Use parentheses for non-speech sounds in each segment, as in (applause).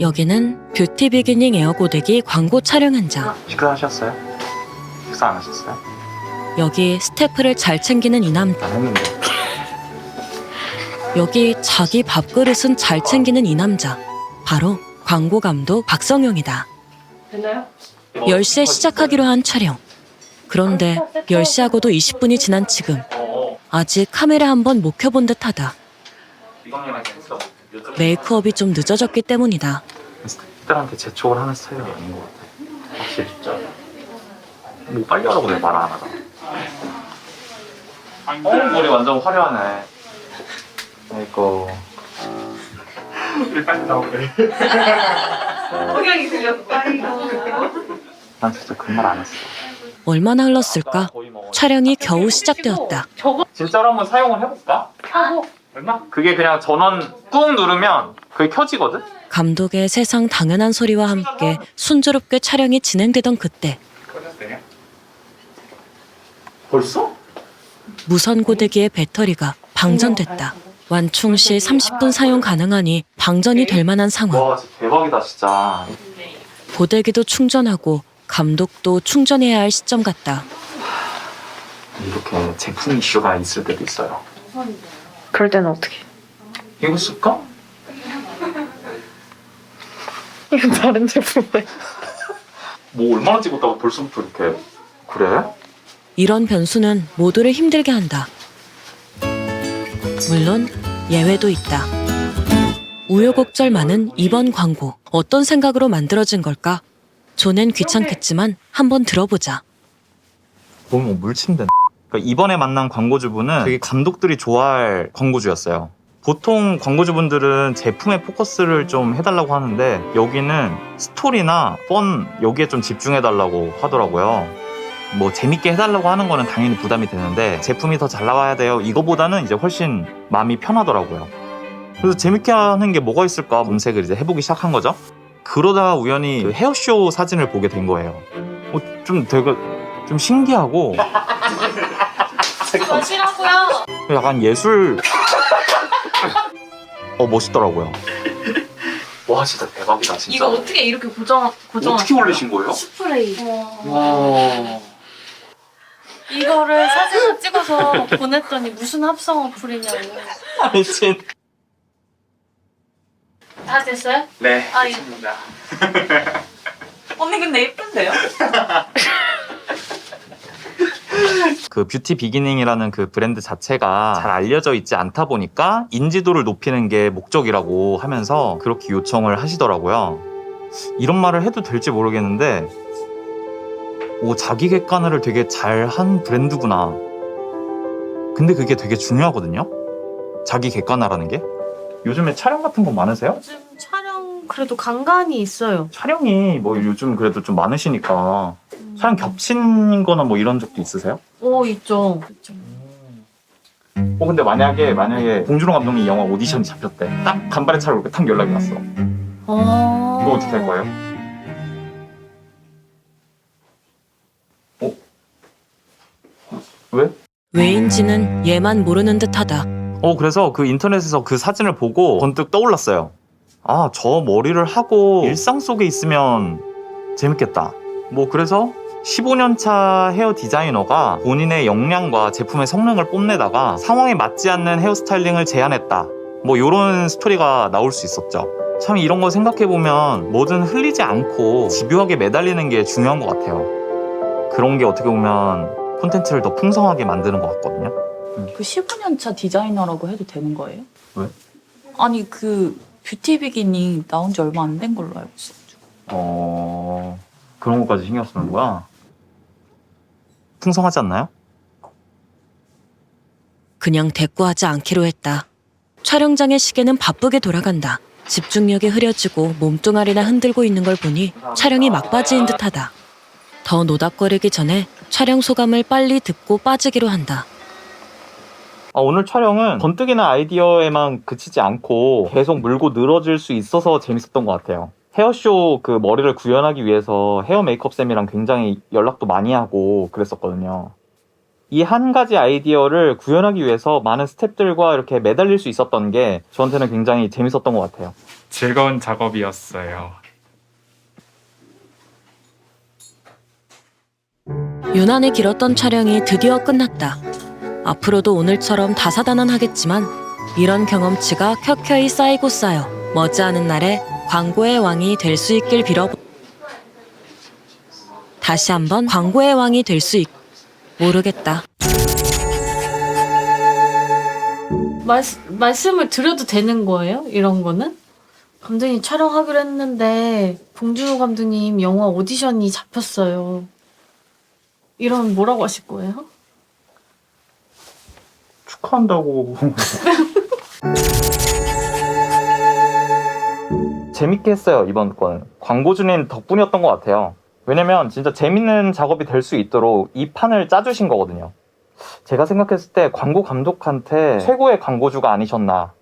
여기는 뷰티 비기닝 에어 고데기 광고 촬영 현장. 식사하셨어요? 식사 안 하셨어요? 여기 스태프를 잘 챙기는 이 남자. 안 했는데. 여기 자기 밥그릇은 잘 챙기는 이 남자. 바로 광고 감독 박성용이다. 됐나요? 10시에 시작하기로 한 촬영. 그런데 10시하고도 20분이 지난 지금 아직 카메라 한 번 못 켜본 듯하다. 이광님한테 했어. 메이크업이 좀 늦어졌기 때문이다. 스태프들한테 재촉을 하는 스타일은 아닌 것 같아. 확실히 진짜. 뭐 빨리 하라고 내가 말 안 하잖아. 어, 머리 완전 화려하네. 아이고. 빨리 나오네. 성향이 들렸어. 난 진짜 그 말 안 했어. 얼마나 흘렀을까? 촬영이 겨우 시작되었다. 저거 진짜로 한번 사용을 해볼까? 하고 얼마? 그게 그냥 전원 꾹 누르면 그게 켜지거든? 감독의 세상 당연한 소리와 함께 순조롭게 촬영이 진행되던 그때? 벌써? 무선 고데기의 배터리가 방전됐다. 완충 시 30분 사용 가능하니 방전이 될 만한 상황. 와 진짜 대박이다 진짜. 고데기도 충전하고 감독도 충전해야 할 시점 같다. 이렇게 제품 이슈가 있을 때도 있어요. 그럴 때는 어떻게? 이거 쓸까? (laughs) 이건 다른 제품인데. 뭐 얼마나 찍었다고 벌써부터 이렇게 그래? 이런 변수는 모두를 힘들게 한다. 물론 예외도 있다. 우여곡절 많은 이번 광고 어떤 생각으로 만들어진 걸까? 존엔 귀찮겠지만 한번 들어보자. 뭐 물침대. 그러니까 이번에 만난 광고주분은 되게 감독들이 좋아할 광고주였어요. 보통 광고주분들은 제품에 포커스를 좀 해달라고 하는데 여기는 스토리나 펀 여기에 좀 집중해달라고 하더라고요. 뭐 재밌게 해달라고 하는 거는 당연히 부담이 되는데 제품이 더 잘 나와야 돼요. 이거보다는 이제 훨씬 마음이 편하더라고요. 그래서 재밌게 하는 게 뭐가 있을까 검색을 이제 해보기 시작한 거죠. 그러다가 우연히 그 헤어쇼 사진을 보게 된 거예요. 어, 좀 되게 좀 신기하고 (laughs) 싫어하고요. 약간 예술 어 멋있더라고요. 와 진짜 대박이다 진짜. 이거 어떻게 이렇게 고정 고정? 어떻게 올리신 거예요? 스프레이. 와. 이거를 사진을 찍어서 보냈더니 무슨 합성 어플이냐고. 미친. 다 됐어요? 네. 아, 예. 좋습니다. 언니 근데 예쁜데요? (laughs) 그 뷰티 비기닝이라는 그 브랜드 자체가 잘 알려져 있지 않다 보니까 인지도를 높이는 게 목적이라고 하면서 그렇게 요청을 하시더라고요. 이런 말을 해도 될지 모르겠는데, 오, 자기 객관화를 되게 잘 한 브랜드구나. 근데 그게 되게 중요하거든요? 자기 객관화라는 게? 요즘에 촬영 같은 거 많으세요? 요즘 촬영 그래도 간간히 있어요. 촬영이 뭐 요즘 그래도 좀 많으시니까 촬영 겹친 거나 뭐 이런 적도 있으세요? 오 있죠. 있죠. 어 근데 만약에 만약에 봉준호 감독님 이 영화 오디션이 잡혔대 딱 간발의 차로 이렇게 탁 연락이 왔어 어. 그거 어떻게 할 거예요? 어? 왜? 왜인지는 얘만 모르는 듯하다. 어 그래서 그 인터넷에서 그 사진을 보고 번뜩 떠올랐어요 아 저 머리를 하고 일상 속에 있으면 재밌겠다 뭐 그래서 15년 차 헤어 디자이너가 본인의 역량과 제품의 성능을 뽐내다가 상황에 맞지 않는 헤어스타일링을 제안했다. 뭐 이런 스토리가 나올 수 있었죠. 참 이런 거 생각해 보면 뭐든 흘리지 않고 집요하게 매달리는 게 중요한 것 같아요. 그런 게 어떻게 보면 콘텐츠를 더 풍성하게 만드는 것 같거든요. 그 15년 차 디자이너라고 해도 되는 거예요? 왜? 아니 그 뷰티 비기닝 나온 지 얼마 안 된 걸로 알고 있어요. 어 그런 것까지 신경 쓰는 거야? 풍성하지 않나요? 그냥 대꾸하지 않기로 했다. 촬영장의 시계는 바쁘게 돌아간다. 집중력이 흐려지고 몸뚱아리나 흔들고 있는 걸 보니 촬영이 막바지인 듯하다. 더 노닥거리기 전에 촬영 소감을 빨리 듣고 빠지기로 한다. 아, 오늘 촬영은 번뜩이나 아이디어에만 그치지 않고 계속 물고 늘어질 수 있어서 재밌었던 것 같아요. 헤어쇼 그 머리를 구현하기 위해서 헤어 메이크업 쌤이랑 굉장히 연락도 많이 하고 그랬었거든요. 이 한 가지 아이디어를 구현하기 위해서 많은 스탭들과 이렇게 매달릴 수 있었던 게 저한테는 굉장히 재밌었던 것 같아요. 즐거운 작업이었어요. 유난히 길었던 촬영이 드디어 끝났다. 앞으로도 오늘처럼 다사다난하겠지만 이런 경험치가 켜켜이 쌓이고 쌓여 머지않은 날에 광고의 왕이 될 수 있길 빌어. 다시 한번 광고의 왕이 될 수 있. 모르겠다. 말, 말씀을 드려도 되는 거예요? 이런 거는? 감독님 촬영하기로 했는데 봉준호 감독님 영화 오디션이 잡혔어요. 이러면 뭐라고 하실 거예요? 축하한다고. (laughs) 재밌게 했어요 이번 건. 광고주님 덕분이었던 것 같아요. 왜냐면 진짜 재밌는 작업이 될 수 있도록 이 판을 짜주신 거거든요. 제가 생각했을 때 광고 감독한테 최고의 광고주가 아니셨나.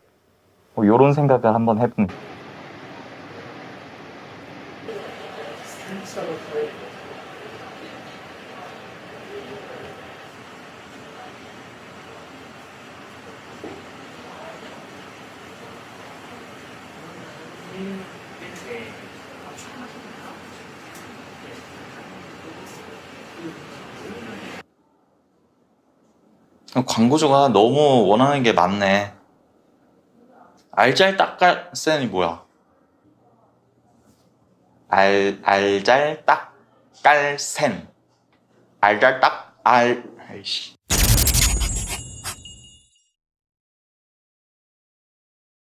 뭐 이런 생각을 한번 해본 광고주가 너무 원하는 게 많네. 알잘딱깔센이 뭐야? 알 알잘딱깔센 알잘딱 알 아이씨